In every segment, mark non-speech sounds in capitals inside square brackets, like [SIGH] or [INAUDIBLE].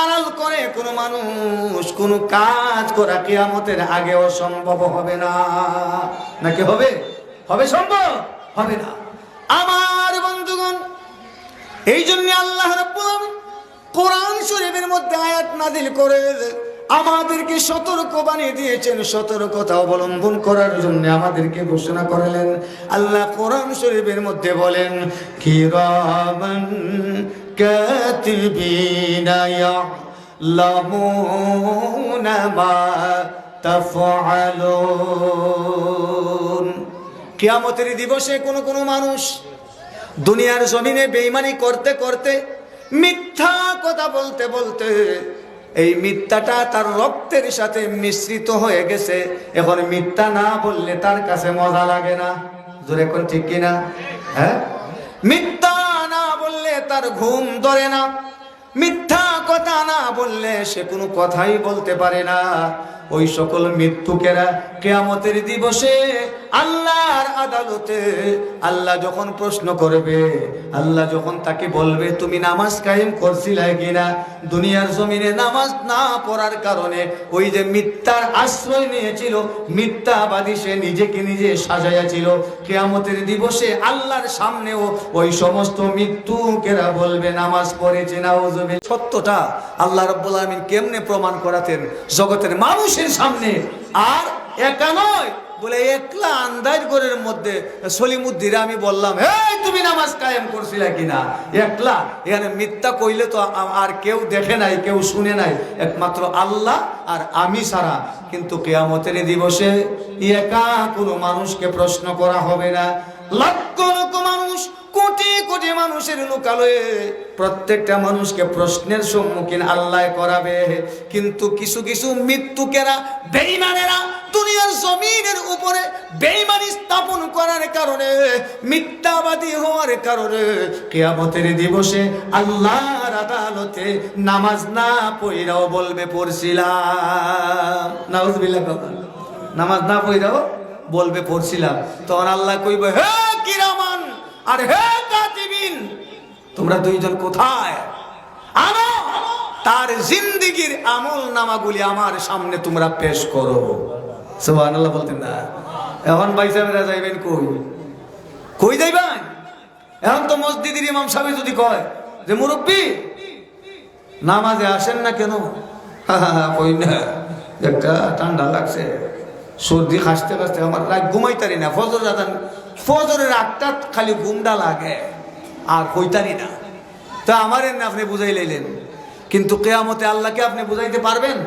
আড়াল করে কোনো মানুষ, কোনো কাজ করা কিয়ামতের আগে অসম্ভব হবে না। নাকি হবে? হবে সম্ভব? হবে না। আমার বন্ধুগণ এই জন্য আল্লাহ কোরআন শরীফের মধ্যে আয়াত নাদিল করে আমাদেরকে সতর্ক বানিয়ে দিয়েছেন, সতর্কতা অবলম্বন করার জন্য আমাদেরকে ঘোষণা করলেন। আল্লাহ কোরআন শরীফের মধ্যে বলেন, কিরামান কাতিবিনা ইয়ালামুনা মা তাফআলুন কিয়ামতের দিবসে কোনো কোনো মানুষ দুনিয়ার জমিনে বেইমানি করতে করতে মিথ্যা কথা বলতে বলতে এই মিথ্যাটা তার রক্তের সাথে মিশ্রিত হয়ে গেছে। এখন মিথ্যা না বললে তার কাছে মজা লাগে না। জোরে কোন ঠিক কিনা? হ্যাঁ? মিথ্যা তার ঘুম ধরে না। মিথ্যা কথা না বললে সে কোনো কথাই বলতে পারে না। ওই সকল মৃত্যুকেরা কেয়ামতের দিবসে আল্লাহর আদালতে আল্লাহ যখন প্রশ্ন করবে, আল্লাহ যখন তাকে বলবে, তুমি নামাজ কায়েম করছিলে কিনা? দুনিয়ার জমিনে নামাজ না পড়ার কারণে ওই যে মিথ্যার আশ্রয় নিয়েছিল, মিথ্যাবাদী সে নিজেকে নিজে সাজাইয়াছিল। কেয়ামতের দিবসে আল্লাহর সামনেও ওই সমস্ত মৃত্যুকেরা বলবে, নামাজ পড়েছে না ওজবে সত্যটা আল্লাহ রব্বুল আলমিন কেমনে প্রমাণ করাতেন? জগতের মানুষের সামনে। আর একা নয়, বলে একলা আন্দাজ ঘরের মধ্যে সলিমুদ্দিরে আমি বললাম, এই, তুমি নামাজ কায়েম করছিলে কিনা? একলা, এখানে মিথ্যা কইলে তো আর কেউ দেখে নাই, কেউ শুনে নাই। একমাত্র আল্লাহ আর আমি ছাড়া। কিন্তু কেয়ামতের দিবসে একা কোনো মানুষকে প্রশ্ন করা হবে না। লক্ষ লক্ষ মানুষ কোটি কোটি মানুষের লোকালয়ে প্রত্যেকটা মানুষকে প্রশ্নের সম্মুখীন আল্লাহ করাবে। কিন্তু কিছু কিছু মৃত্যুকেরা বেইমানেরা দুনিয়ার জমিনের উপরে বেইমানি স্থাপন করার কারণে, মিথ্যাবাদী হওয়ার কারণে কেয়ামতের দিবসে আল্লাহর আদালতে নামাজ না পইরাও বলবে, পড়ছিলাম। নাউজুবিল্লাহ। নামাজ না পইরাও বলবে, পড়ছিলাম। তখন আল্লাহ কইবে হে কিরামান আর হে কাতিবিন তোমরা দুইজন কোথায়? আনো, তার জিন্দিগির আমল নামাগুলি আমার সামনে তোমরা পেশ করো। সুবহানাল্লাহ বলতেন না। এখন ভাই সাহেবরা যাইবেন কই? কই যাইবেন? এখন তো মসজিদের ইমাম সাহেব যদি কয় যে মুরব্বী, নামাজে আসেন না কেন? [LAUGHS] কই না একটা ঠান্ডা লাগছে। সর্দি খাসতে খাসতে আমার রাত ঘুমাইতারি না, ফজর রাতান ফজরের আটটা খালি ঘুমটা লাগে, আর কইতারি না। তো আমার না আপনি বুঝাই লাইলেন। কিন্তু কেয়ামতে আল্লাহকে আপনি বুঝাইতে পারবেন?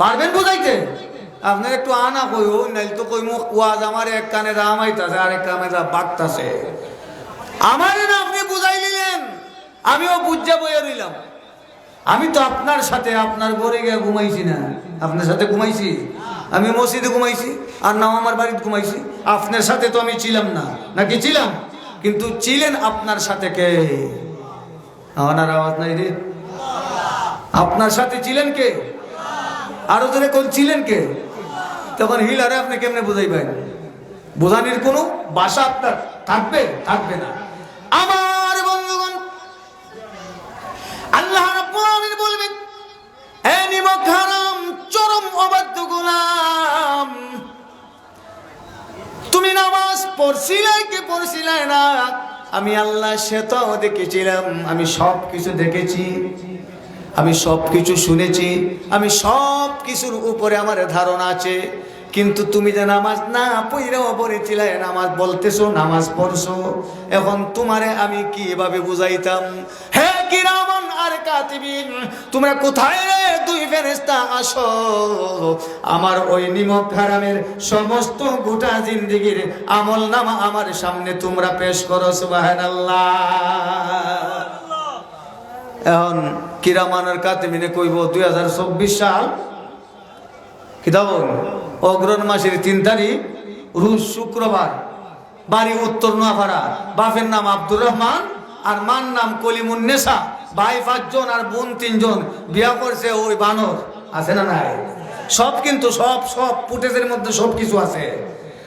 পারবেন বুঝাইতে? আপনার একটু আনা কই ও নাইল তো কই ওয়াজ আমার এক কানে রামাইতাছে আর এক কানে বাগতাছে আমার না আপনি বুঝাই নিলেন আমিও বুঝা বইয়া রইলাম। আমি তো আপনার সাথে, আপনার ঘরে গিয়ে ঘুমাইছি না। আপনার সাথে ঘুমাইছি। আমি মসজিদে ঘুমাইছি আর নাও আমার বাড়িতে ঘুমাইছি। আপনার সাথে তো আমি ছিলাম না। নাকি ছিলাম? কিন্তু ছিলেন আপনার সাথে কে? আমার আওয়াজ নাই রে। আপনার সাথে ছিলেন কে? আরও জনে কোন ছিলেন কে? তখন হিলারে আপনি কেমনে বুঝাইবেন? বোঝানির কোনো বাসা আপনার থাকবে? থাকবে না। আমার বন্ধুগণ, আল্লাহ বলবেন হারাম চরম অবাধ্য গোলাম। তুমি নামাজ পড়ছিলে কি পড়ছিলে না? আমি আল্লাহ সেটাও দেখেছিলাম, আমি সব কিছু দেখেছি। আমি সব কিছু শুনেছি, আমি সব কিছুর উপরে আমার ধারণা আছে। কিন্তু তুমি যে নামাজ না পইরাও পড়েছিলে, নামাজ বলতেছো, নামাজ পড়ছো, এখন তোমারে আমি কীভাবে বুঝাইতাম? হে কিরামন আর কাতিবিন, তোমরা কোথায় রে দুই ফেরেস্তা আসো? আমার ওই নিমক হারামের সমস্ত গোটা জিন্দিগির আমল নামা আমার সামনে তোমরা পেশ করো, সুবহানাল্লাহ। এখন কিরামানের কাতিমিনে কইব, দুই হাজার চব্বিশ সাল কিতাব অগ্রণ মাসের তিন তারিখ রুশ শুক্রবার, বাড়ি উত্তর নোয়াপাড়া, বাপের নাম আব্দুর রহমান আর মার নাম কলিমুন্নেসা ভাই পাঁচজন আর বোন তিনজন। বিয়া করছে ওই বানর। আছে না নাই? সব কিন্তু সব সব ফুটেজের মধ্যে সব কিছু আছে।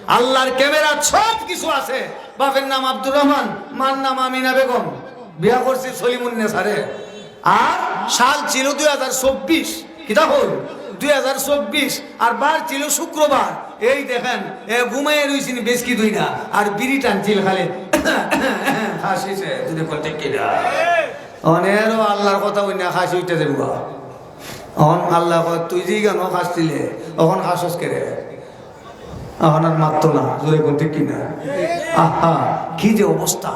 আল্লাহর ক্যামেরা সব কিছু আছে। বাপের নাম আব্দুর রহমান, মার নাম আমিনা বেগম। বিয়া করছে সলিমুন্নেসারে আর সাল ছিল দুই হাজার চব্বিশ। কিতা হল দুই হাজার চব্বিশ আর বার ছিল শুক্রবার। এই দেখেন, এ ঘুমাই রইছিনি বেশ কি দুই না আর বিড়ি টানছিল খালি। হাসিছে যদি বলতে কিনা। অনেরও আল্লাহর কথা ওই না হাসি উঠতে দেবো অহন আল্লাহ তুই যেই কেন হাসছিলে অহন হাসস কেড়ে এখন আর মারতো না জোরে বলতে কিনা। আহা, কি যে অবস্থা।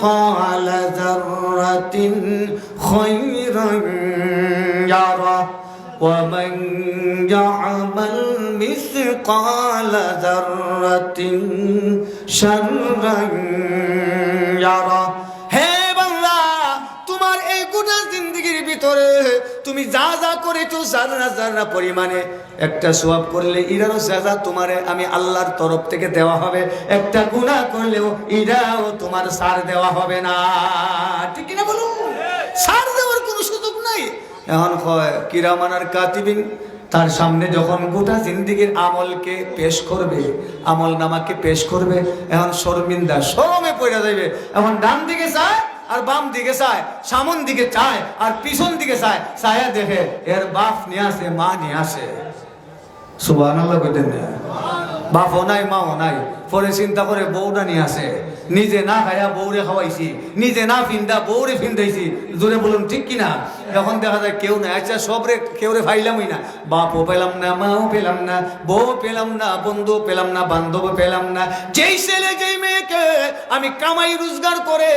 مثقال ذرة خيرا يره ومن يعمل مثقال ذرة شرا يره ভিতরে তুমি যা যা করেছ জানা জানা পরিমাণে। একটা সোয়াব করলে ইরারও সাজা তোমারে আমি আল্লাহর তরফ থেকে দেওয়া হবে। একটা গুণা করলেও ইরাও তোমার সার দেওয়া হবে না। ঠিক কিনা বলুন? সার দেওয়ার কোনো সুযোগ নাই। এখন কয় কিরামানার কাতিবিন তার সামনে যখন গোটা জিন্দিগির আমলকে পেশ করবে, আমল নামাকে পেশ করবে, এখন শর্মিন্দা শরমে পড়ে যাবে এখন ডান দিকে চায় আর বাম দিকে চায়, সামন দিকে চায়, আর পিছন দিকে চায়, চায়া দেখে এর বাপ নিয়ে আসে, মা নিয়ে আসে। সুবাহ কইতেন নাই, মাও নাই। পরে চিন্তা করে বউটা নিয়ে আসে। নিজে না খাইয়া বউরে খাওয়াইছি, নিজে না ফিন্দা বউরে ফিন্দাইছি জোরে বলুন, ঠিক কিনা? এখন দেখা যায় কেউ না আচ্ছা সবরে কেউ রে ফাইলামই না। বাপও পেলাম না, মাও পেলাম না, বউ পেলাম না, বন্ধু পেলাম না, বান্ধব পেলাম না। যেই ছেলে, যেই মেয়েকে আমি কামাই রোজগার করে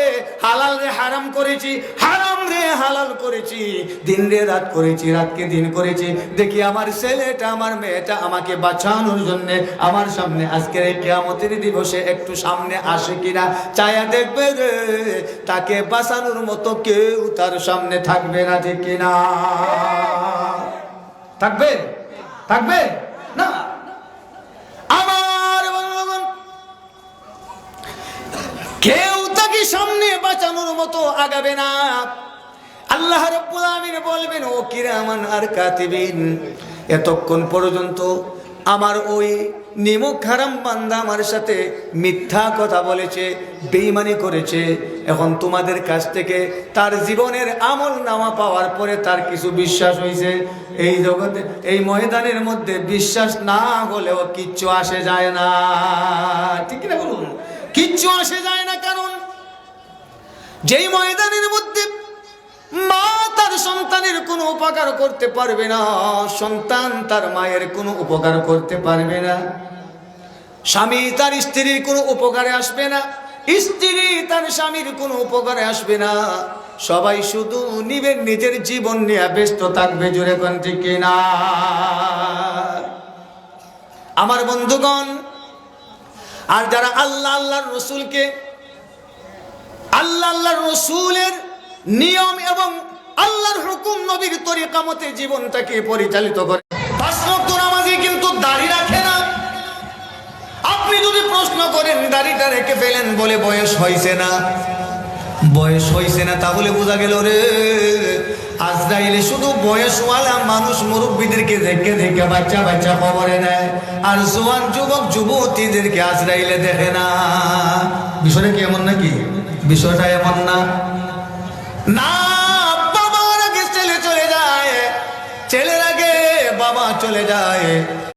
হালাল রে হারাম করেছি, হারাম রে হালাল করেছি, দিন রে রাত করেছি, রাতকে দিন করেছি, দেখি আমার ছেলেটা, আমার মেয়েটা আমাকে বাঁচানোর জন্য আমার সামনে আজকের এই কেয়ামতের দিবসে একটু সামনে আসে কিনা চায়া দেখবে রে, তাকে বাঁচানোর মতো কেউ তার সামনে থাকবে না। কিনা। থাকবে? থাকবে? না। আমার কেউ তাকে সামনে বাঁচানোর মতো আগাবে না। আল্লাহ রব্বুল আমিন বলবেন, ও কিরামান আর কাতিবিন, এতক্ষণ পর্যন্ত আমার ওই নিমক হারাম বান্দা আমার সাথে মিথ্যা কথা বলেছে, বেইমানি করেছে। এখন তোমাদের কাছ থেকে তার জীবনের আমল নামা পাওয়ার পরে তার কিছু বিশ্বাস হয়েছে। এই জগতে, এই ময়দানের মধ্যে বিশ্বাস না হলেও কিচ্ছু আসে যায় না। ঠিক না বলুন? কিচ্ছু আসে যায় না কারণ, যেই ময়দানের মধ্যে সন্তানের কোনো উপকার করতে পারবে না। সন্তান তার মায়ের কোনো উপকার করতে পারবে না। স্বামী তার স্ত্রীর কোনো উপকারে আসবে না। স্ত্রী তার স্বামীর কোনো উপকারে আসবে না। সবাই শুধু নিবেন নিজের জীবন নিয়ে ব্যস্ত থাকবে জোরে কোন কিনা আমার বন্ধুগণ, আর যারা আল্লাহ আল্লাহর রসুলকে, আল্লাহ আল্লাহর রসুলের নিয়ম এবং আল্লাহর হুকুম নবীর তরিকা মতে জীবনটাকে পরিচালিত করে। পাঁচ নামাজি কিন্তু দাড়ি রাখে না। আপনি যদি প্রশ্ন করেন, দাড়িটা রেখে ফেলেন বলে বয়স হয়েছে না। বয়স হয়েছে না তাহলে বোঝা গেল রে শুধু বয়সওয়ালা মানুষ মুরব্বীদেরকে দেখে দেখে বাচ্চা বাচ্চা খবরে নেয় আর জোয়ান যুবক যুবতীদেরকে আজরাইলে দেখে না। বিষয়টা কি এমন নাকি? বিষয়টা এমন না। না চলে যায়।